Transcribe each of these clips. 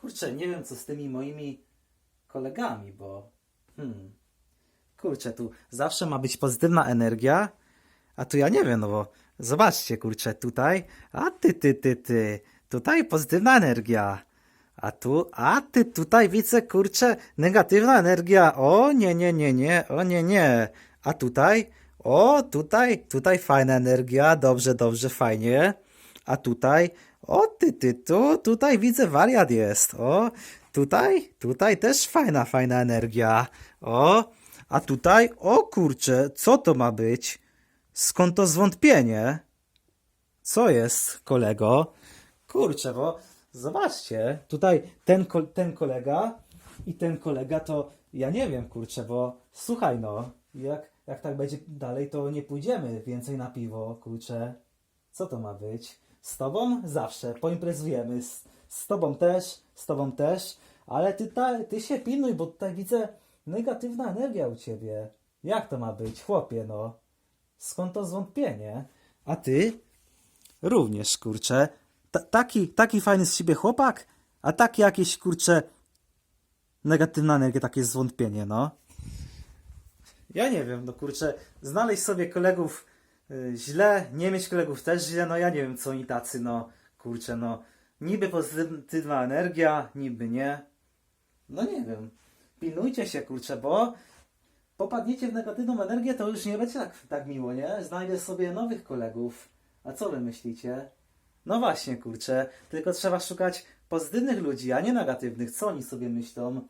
Kurczę, nie wiem co z tymi moimi kolegami, bo. Hmm. Kurczę, tu zawsze ma być pozytywna energia, a tu ja nie wiem, no bo zobaczcie, kurczę, tutaj, a ty, ty, ty, ty, tutaj pozytywna energia. A tu, a ty tutaj widzę, kurczę, negatywna energia. O, nie, nie, nie, nie, o, nie, nie. A tutaj, o, tutaj, tutaj fajna energia, dobrze, dobrze, fajnie. A tutaj, o, ty, ty, tu, tutaj widzę wariat jest. O, tutaj, tutaj też fajna, fajna energia. O, a tutaj, o kurczę, co to ma być? Skąd to zwątpienie? Co jest, kolego? Kurczę, bo zobaczcie, tutaj ten, ten kolega i ten kolega to ja nie wiem, kurczę, bo słuchaj no, jak, jak tak będzie dalej, to nie pójdziemy więcej na piwo, kurczę. Co to ma być? Z tobą zawsze, poimprezujemy, z, z tobą też, z tobą też, ale ty, ta, ty się pilnuj, bo tutaj widzę negatywna energia u ciebie. Jak to ma być, chłopie, no? Skąd to zwątpienie? A ty? Również, kurczę. Ta, taki, taki fajny z siebie chłopak, a taki jakieś, kurczę, negatywna energia, takie zwątpienie, no. Ja nie wiem, no kurczę, znaleźć sobie kolegów źle, nie mieć kolegów też źle, no ja nie wiem, co oni tacy, no, kurczę, no. Niby pozytywna energia, niby nie. No nie wiem. Pilnujcie się, kurczę, bo popadniecie w negatywną energię, to już nie będzie tak, tak miło, nie? Znajdę sobie nowych kolegów. A co wy myślicie? No właśnie, kurczę, tylko trzeba szukać pozytywnych ludzi, a nie negatywnych. Co oni sobie myślą?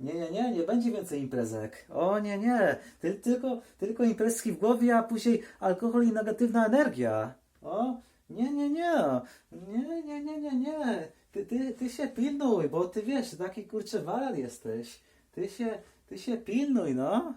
Nie, nie, nie, nie będzie więcej imprezek. O nie, nie. Ty, tylko, tylko imprezki w głowie, a później alkohol i negatywna energia. O, nie, nie, nie. Nie, nie, nie, nie, nie. Ty, ty, ty się pilnuj, bo ty wiesz, taki kurczę walal jesteś. Ty się, ty się pilnuj, no.